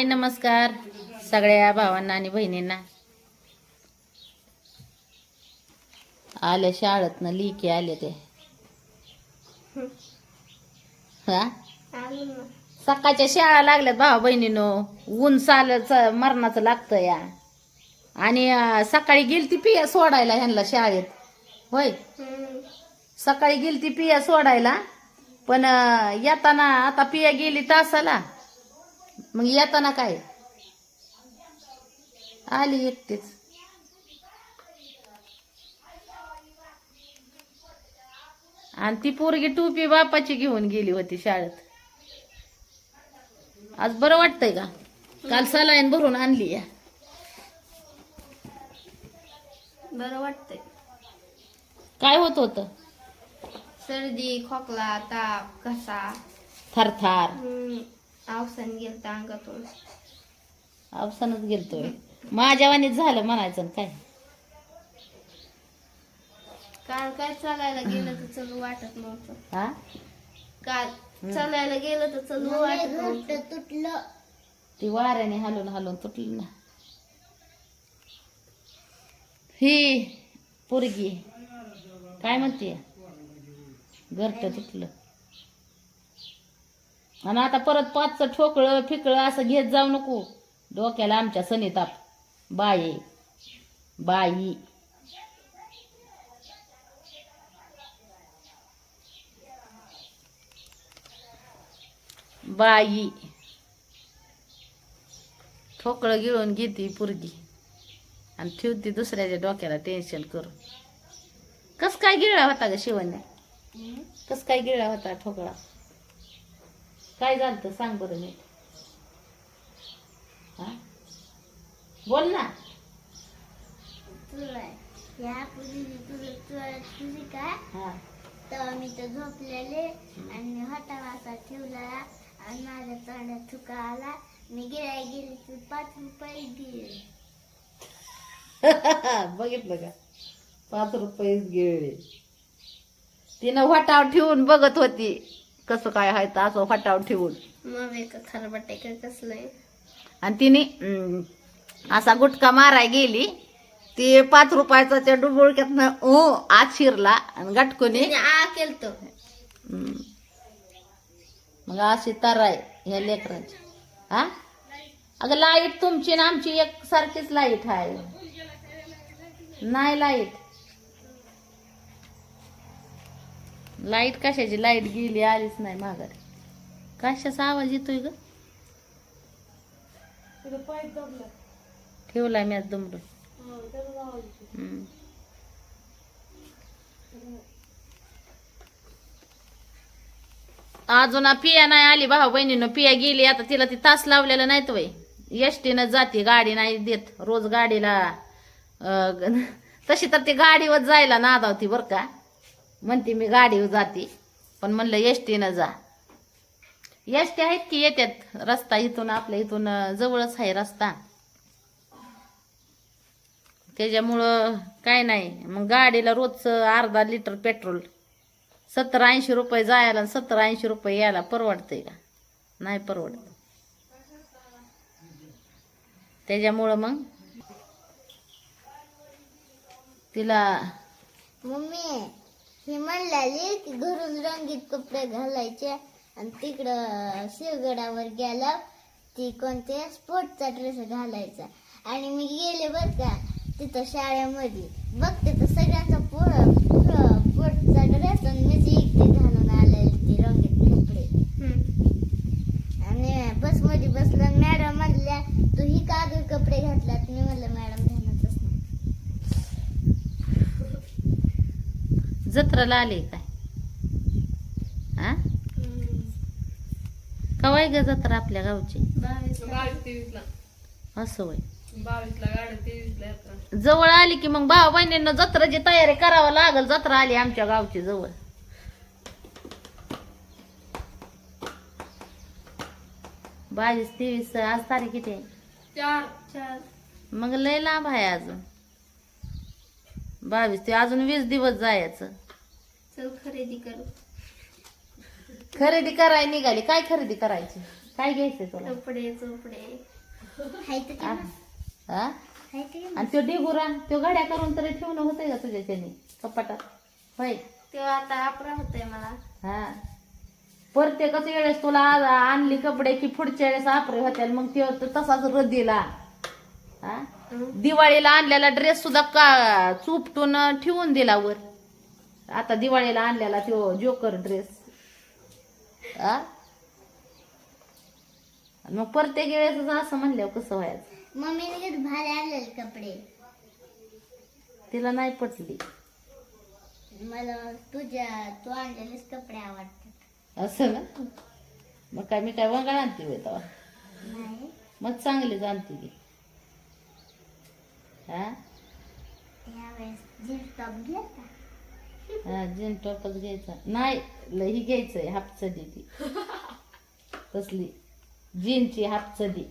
हाय नमस्कार. सगळ्या भावांना आणि बहिणींना. आल्या शाळेतनं लिकी आले ते. हा? सकाळच्या शाळा लागल्यात भावा बहिणीनो. ऊन चालच मरणाचं लागतं या. आणि सकाळी गेलती पिया सोडायला ह्यांना शाळेत. होय? सकाळी गेलती पिया सोडायला. पण येताना आता पिया गेली तासाला. मग येताना काय? आली एकटीच. आणि ती पोरगी टोपी बापाची घेऊन गेली होती शाळेत. आज बरं वाटतंय का? काल सलाईन भरून आणली या बरं वाटतंय. काय होत होतं? सर्दी खोकला ताप घसा. थरथार. अवसान गेलं अंगातून. अवसानच गेलतोय. माझ्यावानीच झालं म्हणायचं ना काय? काल काय चालायला गेलं तर चलू वाटत नव्हतं. हा? काल चालायला गेलं तर चलू वाटत नव्हतं. तुटलं. ती वाऱ्याने हलून हलून तुटली ना. ही पोरगी काय म्हणते घरट तुटलं. आणि आता परत पाचचं ठोकळं फिकळं असं घेत जाऊ नको. डोक्याला आमच्या सनिताप बाई बाई. बाई. ठोकळं गिळून घेते पुरगी. आणि ठेवते दुसऱ्याच्या डोक्याला टेन्शन करून. कस काय गिळला होता ग शिवण्या? कस काय गिळला होता ठोकळा? काय झालं सांग बरं मी हा? बोल ना. तुला या तुझं तुझी काय हा. तेव्हा मी तर झोपलेले आणि हटा वासा ठेवला आणि माझ्या तोंडात थुका आला. मी गिराय गेली तू पाच रुपये गेले बघितलं का? पाच रुपयेच गिळले तिनं वाटाव ठेवून बघत होती. कसं काय आहे तर असं वाटाव ठेवून. मग एक खरबटे का कसलं आहे आणि तिने अं, असा गुटका माराय गेली. ती पाच रुपयाचा त्या डुबुळक्यातनं ओ आत शिरला आणि गटकुनी तिने आ केलतो. मग अशी तराय ह्या लेकरांची. हा? अगं लाइट तुमची ना आमची एक सारखीच लाइट आहे. नाही लाइट. लाइट कशाची? लाइट गेली आलीच नाही माघारी. कशाचा आवाज येतोय ग? ठेवलाय मी आज दुमडून. अजून पिया नाही आली भाऊ बहिणीनं पिया गेली आता तिला ती तास लावलेला नाहीत वय. एसटीनं जाते गाडी नाही देत रोज गाडीला तशी तर ती गाडीवर जायला नादावती बर का. म्हणते मी गाडीवर जाते. पण म्हणलं एसटीनं जा. एसटी आहेत की येतात रस्ता इथून आपल्या इथून जवळच आहे रस्ता. त्याच्यामुळं काय नाही. मग गाडीला रोजचं अर्धा लिटर पेट्रोल सत्तर ऐंशी रुपये जायला सत्तर ऐंशी रुपये यायला परवडते का? नाही परवडत. त्याच्यामुळं मग तिला मम्मी ही म्हणलेली की घरून रंगीत कपडे घालायचे आणि तिकडं शिवगडावर गेलं ती कोणते स्पोर्टचा ड्रेस घालायचा. आणि मी गेले बर का तिथं शाळेमध्ये. बघते तर सगळ्यांचा स्पोर्टचा ड्रेस आणि मीच एकटी घालून आलेली ती रंगीत कपडे आणि बसमध्ये बसलं मॅडम म्हणल्या तू ही का ग कपडे घातल्यात मी म्हणलं मॅडम ध्यानातच नाही जत्राला आले काय? हा कवाय ग जत्रा आपल्या गावची? असं वय जवळ आली की मग भाऊ बहिणींना जत्राची तयारी करावं लागल. जत्रा आली आमच्या गावची जवळ. बावीस तेवीस आज तारीख किती आहे? चार चार. मग लय लांब आहे अजून. बावीस ते अजून वीस दिवस जायचं. चल खरेदी करू. खरेदी करायला निघाली. काय खरेदी करायची? काय घ्यायचंय तुला? कपडे चोपडे. हाय तर आ? काय हा? हाय तर काय आणि तो डिगुरा तो घड्या करून तरी ठेवणं होतंय का तुझ्याच्याने कपाटात? होय? तेव्हा आता आपरा होतंय मला. हा. प्रत्येकच वेळेस तुला आज आणली कपडे की पुढच्या वेळेस आपरे होत्या मग ते तो तसाच रद्दीला हा दिवाळीला आणलेला ड्रेस सुद्धा का चुपटून ठेवून दिला वर. आता दिवाळीला आणलेला तो जोकर ड्रेस आ? मग प्रत्येक वेळेस असं म्हणल्यावर कसं व्हायचं? मम्मीने भारी आणलेले कपडे. तिला नाही पटली. मला तुझ्या तू आणलेलेच कपडे आवडतात. असं ना? मग काय मी काय वंगाळ आणते मग चांगली जाणते की हा? हा जीन टॉपच घ्यायचा. नाही लई घ्यायचंय हापचडी ती. तसली. जीनची हापचडी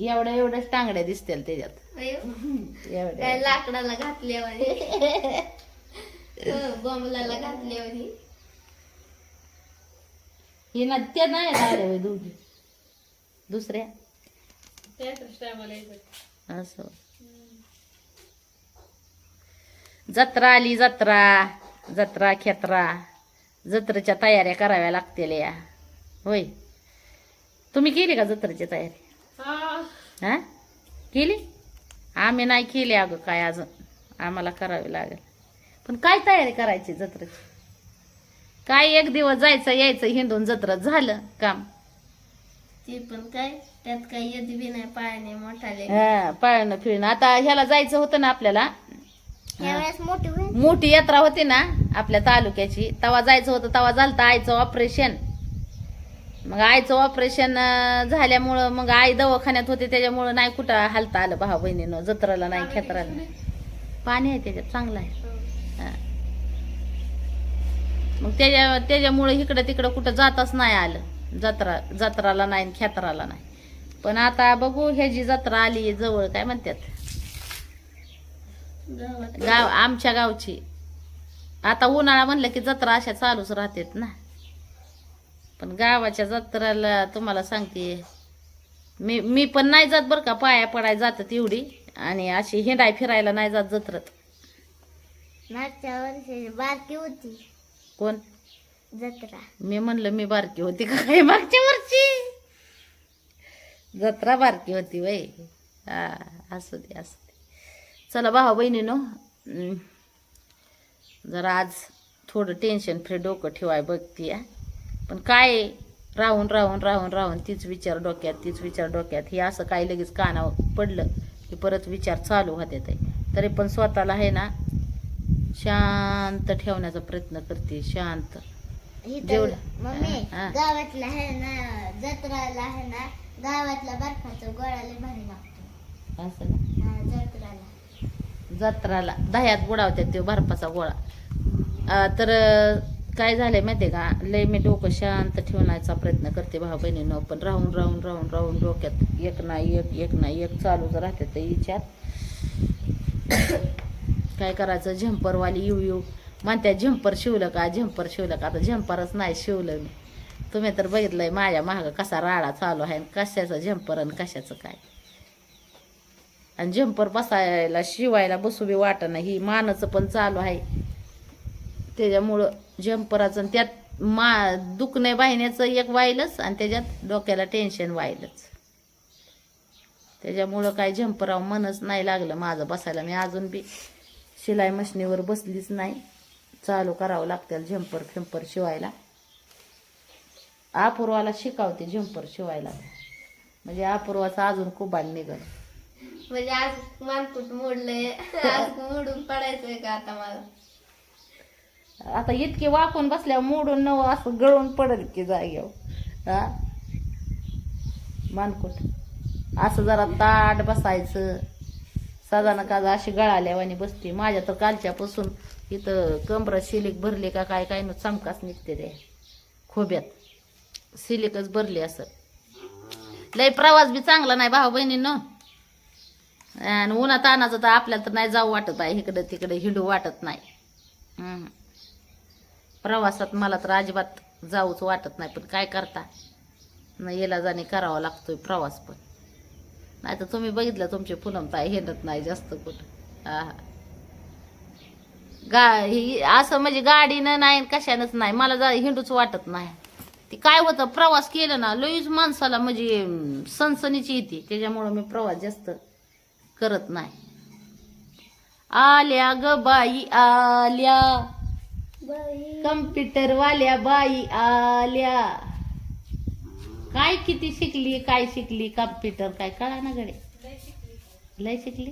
एवढ्या एवढ्याच टांगड्या दिसतील त्याच्यात. काय एवढ्या. लाकडाला घातल्यावर बॉम्बला घातल्यावर ही ना त्या नाही आल्या होय दोघी. दुसऱ्या? असं. जत्रा आली जत्रा. जत्रा खेत्रा. जत्रेच्या तयाऱ्या कराव्या लागतील या. होय. तुम्ही केली का जत्रेची तयारी? हा. केली? आम्ही नाही केली अगं काय अजून. आम्हाला करावी लागेल. पण काय तयारी करायची जत्रेची? काय एक दिवस जायचं यायचं हिंदून जत्रा झालं काम? ते पण काय? त्यात काय येत बी नाही पायाने मोठाले हा पाळणं फिरणं. आता ह्याला जायचं होतं ना आपल्याला? यावेळेस मोठी होईल? मोठी यात्रा होती ना आपल्या तालुक्याची. तवा जायचं होतं तवा झालं आईचं ऑपरेशन मग आईचं ऑपरेशन झाल्यामुळं मग आई दवाखान्यात होते त्याच्यामुळं नाही कुठं हालता आलं भाऊ बहिणीनं जत्राला नाही खेत्राला नाही. पाणी आहे त्याच्यात चांगलं आहे. हा. मग त्याच्या त्याच्यामुळं इकडं तिकडं कुठं जाताच नाही आलं. जत्रा जत्राला नाही खेत्राला नाही. पण आता बघू ह्याची जत्रा आली जवळ काय म्हणतात? गाव आमच्या गावची. आता उन्हाळा म्हणलं की जत्रा अशा चालूच राहतात ना. पण गावाच्या जत्राला तुम्हाला सांगते मी मी पण नाही जात बरं का पाया पडाय जातात एवढी. आणि अशी हिंडाय फिरायला नाही जात जत्रत. मागच्या वर्षी बारकी होती. कोण? जत्रा. मी म्हणलं मी बारकी होती का काय मागच्या वर्षी? जत्रा बारकी होती वय. हा असू दे असू दे. चला भाऊ बहिणीनो. जरा आज थोडं टेन्शन फ्री डोकं ठेवाय बघती पण काय राहून राहून राहून राहून तीच विचार डोक्यात तीच विचार डोक्यात. हे असं काय लगेच कानावर पडलं की परत विचार चालू होते ते. तरी पण स्वतःला आहे ना शांत ठेवण्याचा प्रयत्न करते शांत. जेवढं. हा. गावातला आहे ना जत्राला आहे ना गावातला बर्फाचा गोळा लय भारी लागतो. असं ना? जत्राला. जत्राला. दह्यात बुडावतात ते बर्फाचा गोळा. तर काय झालंय माहितीये का? लय मी डोकं शांत ठेवण्याचा प्रयत्न करते भाऊ बहिणीनं पण राहून राहून राहून राहून डोक्यात एक ना एक एक ना एक चालूच राहते ते विचार. काय करायचं? झंपरवाली येऊ येऊ. म्हणत्या झंपर शिवलं का? झंपर शिवलं का? आता झंपरच नाही शिवलं मी. तुम्ही तर बघितलंय माझ्या मागं कसा राडा चालू आहे आणि कशाचं झंपर आणि कशाचं काय? आणि झंपर बसायला शिवायला बसू बी वाटणं ही मानाचं पण चालू आहे. त्याच्यामुळं झंपराचं आणि त्यात मा दुखणे वाहिन्याचं एक व्हायलंच आणि त्याच्यात डोक्याला टेन्शन व्हायलंच. त्याच्यामुळं काय झंपराव मनच नाही लागलं माझं बसायला. मी अजून बी शिलाई मशिनीवर बसलीच नाही. चालू करावं लागतं झंपर फिंपर शिवायला. अपूर्वाला शिकावते झंपर शिवायला. म्हणजे अपूर्वाचा अजून कुबाड निघल. म्हणजे आज मानपूट मोडलंय. आज मोडून पडायचंय का आता मला? आता इतके वाकून बसल्यावर मोडून नव असं गळून पडेल की जागेवर. हा? मानकुट असं जरा ताट बसायचं. साधारण का अशी गळाल्यावानी बसते. माझ्या तर कालच्यापासून इथं कमरात शिलीक भरली का काय काय न चमकाच निघते ते. खोब्यात. सिलिकच भरली असं. लय प्रवास बी चांगला नाही भाऊ बहिणींनो आणि उन्हा तानाचं तर आपल्याला तर नाही जाऊ वाटत आहे इकडं तिकडे हिंडू वाटत नाही. प्रवासात मला तर अजिबात जाऊच वाटत नाही पण काय करता? न येला जाणे करावा लागतोय प्रवास पण. नाही तर तुम्ही बघितलं तुमचे पूनम हिंडत नाही जास्त कुठं. हा हा. गा ही असं म्हणजे गाडीनं नाही कशानंच नाही मला जा हिंडूच वाटत नाही. ती काय होतं प्रवास केलं ना लईच माणसाला म्हणजे अं, सनसनीची येते त्याच्यामुळं मी प्रवास जास्त करत नाही. आल्या ग बाई आल्या. कम्प्युटर वाल्या बाई आल्या. काय किती शिकली काय शिकली? कम्प्युटर काय कळा ना गडे लय शिकली?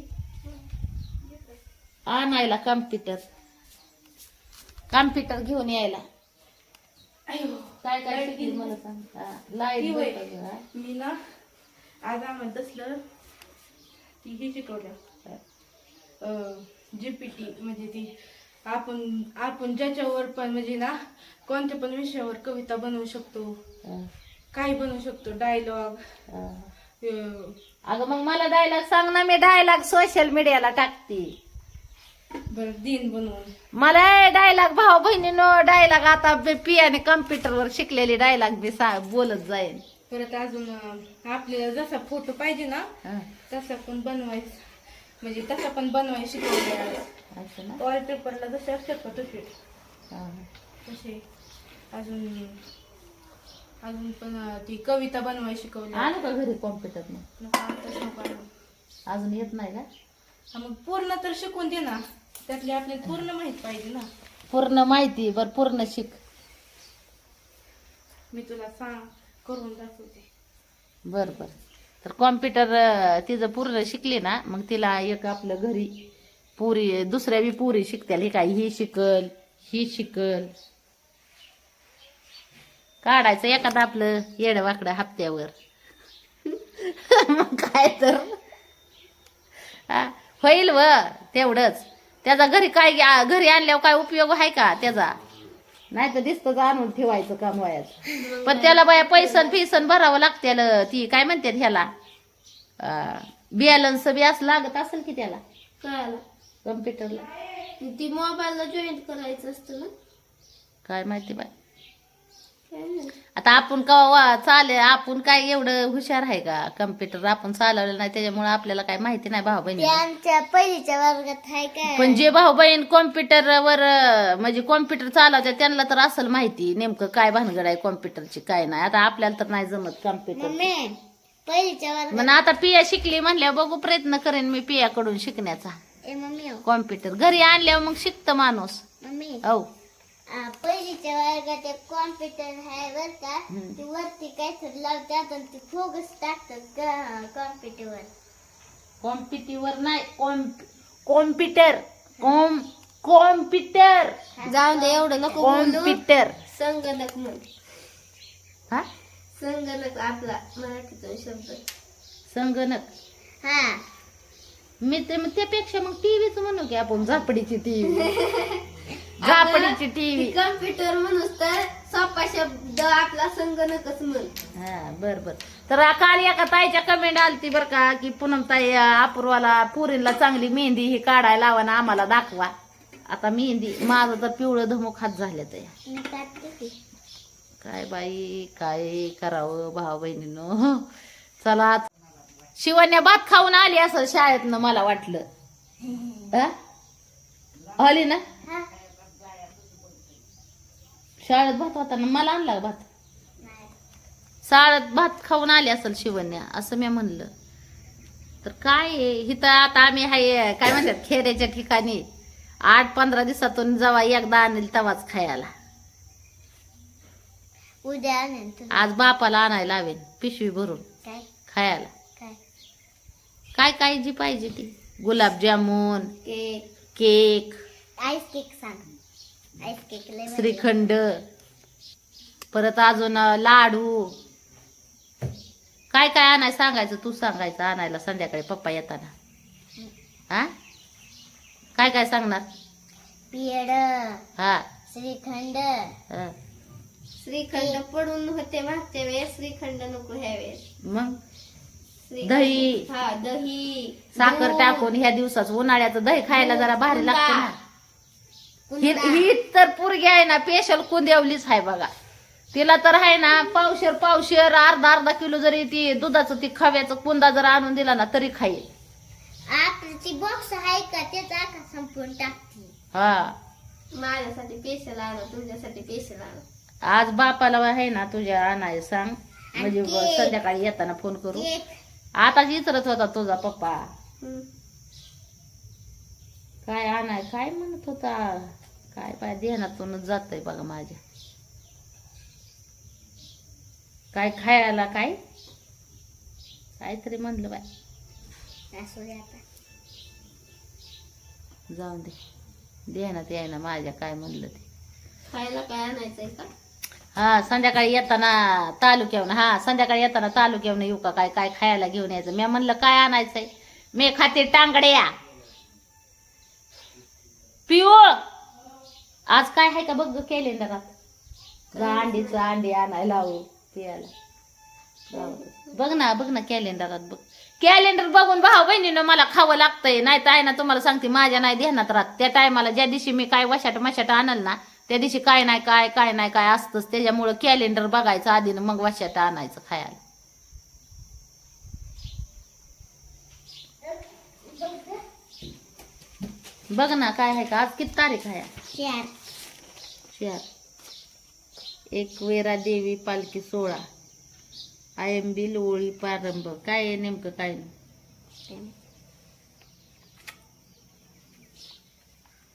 आणायला कम्प्युटर. कम्प्युटर घेऊन यायला. काय काय शिकली मला सांग. हा, लाइट. मी ना आज आम्हाला ती हे शिकवलं जीपीटी म्हणजे ती आपण आपण ज्याच्यावर पण म्हणजे ना कोणत्या पण विषयावर कविता बनवू शकतो. काही बनवू शकतो डायलॉग. अगं मग मला डायलॉग सांग ना मी डायलॉग सोशल मीडियाला टाकते. बरं दिन बनवून. मला डायलॉग भाऊ बहिणीनो डायलॉग आता पियाने कम्प्युटरवर शिकलेली डायलॉग मी बोलत जाईन. परत अजून आपल्याला जसा फोटो पाहिजे ना तसा पण बनवायचं. म्हणजे तसा पण बनवायला शिकवले असं ना? वॉलपेपरला जसे असतात का तसे. तसे. अजून अजून पण ती कविता बनवायला शिकवली आणू का घरी कॉम्प्युटर नको आताच नको. अजून येत नाही का? मग पूर्ण तर शिकून दे ना. त्यातली आपल्याला पूर्ण माहीत पाहिजे ना. पूर्ण माहिती बर पूर्ण शिक. मी तुला सांग करून दाखवते. बर बर. तर कॉम्प्युटर तिचं पूर्ण शिकली ना मग तिला एक आपलं घरी पुरी दुसऱ्या बी पुरी शिकत्याल. हे काय ही शिकल ही शिकल. काढायचं एखादं आपलं येडं वाकडं हप्त्यावर. मग काय तर. हा, होईल व तेवढंच. त्याचा घरी काय घरी आणल्यावर काय उपयोग आहे का त्याचा? नाही तर दिसतं आणून ठेवायचं काम वयाचं पण त्याला बाया पैसन फिसन भरावं लागतेल ती काय म्हणते ह्याला? बॅलन्स बी असं लागत असेल की त्याला? कळालं कम्प्युटरला ती मोबाईलला जॉईन करायचं असतं ना. काय माहिती बाय. आता आपण का चाले आपण काय एवढं हुशार आहे का? कम्प्युटर आपण चालवलं नाही त्याच्यामुळे आपल्याला काय माहिती नाही भाऊ बहिणी आमच्या पहिलीच्या वर्गात आहे काय? पण जे भाऊ बहीण कॉम्प्युटरवर म्हणजे कॉम्प्युटर चालवतात त्यांना तर असेल माहिती. नेमकं काय भानगड आहे कॉम्प्युटरची काय नाही. आता आपल्याला तर नाही जमत कॉम्प्युटर मग आता पिया शिकली म्हणल्या बघू प्रयत्न करेन मी पियाकडून शिकण्याचा. मम्मी हो, कॉम्प्युटर घरी आणल्यावर मग शिकतं माणूस. हो पहिलीच्या वर्गात एक कॉम्प्युटर आहे बर का. हम्म. ती वरती काहीतरी लावतात आणि ती फोकस टाकतात कॉम्प्युटरवर कॉम्प्युटरवर नाही कॉम्प्युटर. Com computer. जाऊ दे एवढं नको बोलू. कॉम्प्युटर. संगणक म्हण. हा? संगणक आपला मराठीचा शब्द. संगणक. हा. मी ते मग त्यापेक्षा मग टीव्हीच म्हणू की आपण झापडीची टीव्ही झापडीची टीव्ही. कम्प्युटर म्हणूस तर सोपा शब्द आपला संगणकच म्हण. हा बर बर. तर काल एका ताईच्या कमेंट आलती बर का की पूनम ताई अपूर्वाला पुरीला चांगली मेहंदी ही काढायला लावा ना आम्हाला दाखवा. आता मेहंदी माझं तर पिवळं धमुक हात झाले ते. काय बाई काय करावं भाऊ बहिणीनो? चला शिवण्या भात खाऊन आली असं शाळेतनं मला वाटलं? आली ना? शाळेत भात होता ना मला आणला का भात? शाळेत भात खाऊन आली असेल शिवण्या असं मी म्हणलं. तर काय आहे, इथं आता आम्ही हाय काय म्हणतात खेड्याच्या ठिकाणी. आठ पंधरा दिवसातून जेव्हा एकदा आणेल तेव्हाच खायला. उद्या आज बापाला आणायला लावेन पिशवी भरून काय? खायला. काय? काय काय जी पाहिजे ती? Gulab jamun cake. Cake. Ice cake सांग आईस केक लय भारी. श्रीखंड. परत अजून लाडू. काय काय आणाय सांगायचं? तू सांगायचं आणायला संध्याकाळी पप्पा येताना. हा? काय काय सांगणार? पेड हा. श्रीखंड. हा. श्रीखंड पडून होते मागच्या वेळेस श्रीखंड नको ह्या वेळेस. मग? दही. हा दही. साखर टाकून ह्या दिवसाच उन्हाळ्याचं दही खायला जरा भारी. लागतं ना. ही. ही तर पोरगी आहे ना स्पेशल कुंदेवलीच आहे बघा. तिला तर आहे ना पावशेर पावशेर अर्धा अर्धा किलो जरी ती दुधाचं ती खव्याचं कुंदा जर आणून दिला ना तरी खाईल. आताची बॉक्स आहे का त्याचा आका संपून टाकते. हा. माझ्यासाठी पेशल आणलं तुझ्यासाठी पेशल आणलं आज बापाला आहे ना तुझ्या आणाय सांग. म्हणजे आणि केक. संध्याकाळी येताना फोन करू. केक. आताच विचारत होता तुझा पप्पा. काय आणाय काय म्हणत होता? काय पाय ध्यानातूनच जातंय बघा माझ्या. काय खायला काय? काहीतरी म्हणलं बाय. जाऊन दे. ध्यानात यायना माझ्या काय म्हणलं ते. खायला काय आणायचंय का? हा संध्याकाळी येताना तालुक्यावरून हा संध्याकाळी येताना तालुक्यावरून येऊ का? काय काय खायला घेऊन यायचं? मी म्हणलं काय आणायचंय? मी खाते टांगड्या. पिओळ आज काय आहे का बघ कॅलेंडरात? अंडीचं अंडी आणायला लावू पियाला. बघ ना बघ ना कॅलेंडरात बघ. कॅलेंडर बघून भाऊ बहिणीनं मला खावं लागतंय. नाही तर आहे ना तुम्हाला सांगते माझ्या नाही ध्यानात राहत त्या टायमाला ज्या दिवशी मी काय वशाट मशाट आणल ना त्या दिवशी काय नाही काय काय नाही काय असतंच. त्याच्यामुळं कॅलेंडर बघायचं आधी मग वशाट आणायचं खायला. बघ ना काय आहे का? आज किती तारीख आहे? चार. चार. एक वेरा देवी पालखी सोळा आय एम बी लोळी प्रारंभ. काय आहे नेमकं काय? नाही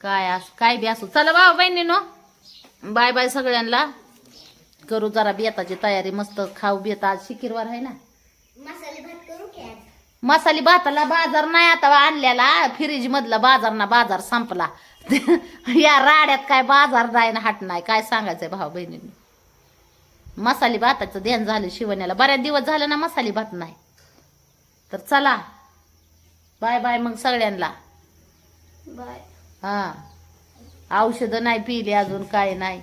काय अस काय बी असो. चला भाऊ बहिणीनो बाय बाय सगळ्यांना. करू जरा बेताची तयारी. मस्त खाऊ बेत आज शिकिरवार आहे ना मसाले भात करू की आज मसाली भाताला बाजार नाही आता आणलेला. फ्रीज मधला बाजार ना बाजार संपला. या राड्यात काय बाजार नाही ना हाट नाही. काय सांगायचंय भाऊ बहिणींनी? मसाली भाताचं ध्यान झालं शिवण्याला. बऱ्याच दिवस झालं ना मसाली भात नाही. तर चला. बाय बाय मग सगळ्यांना. बाय. हा. औषधं नाही पिली अजून काय नाही.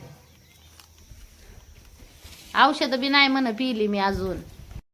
औषधं बी नाही म्हण पिली मी अजून.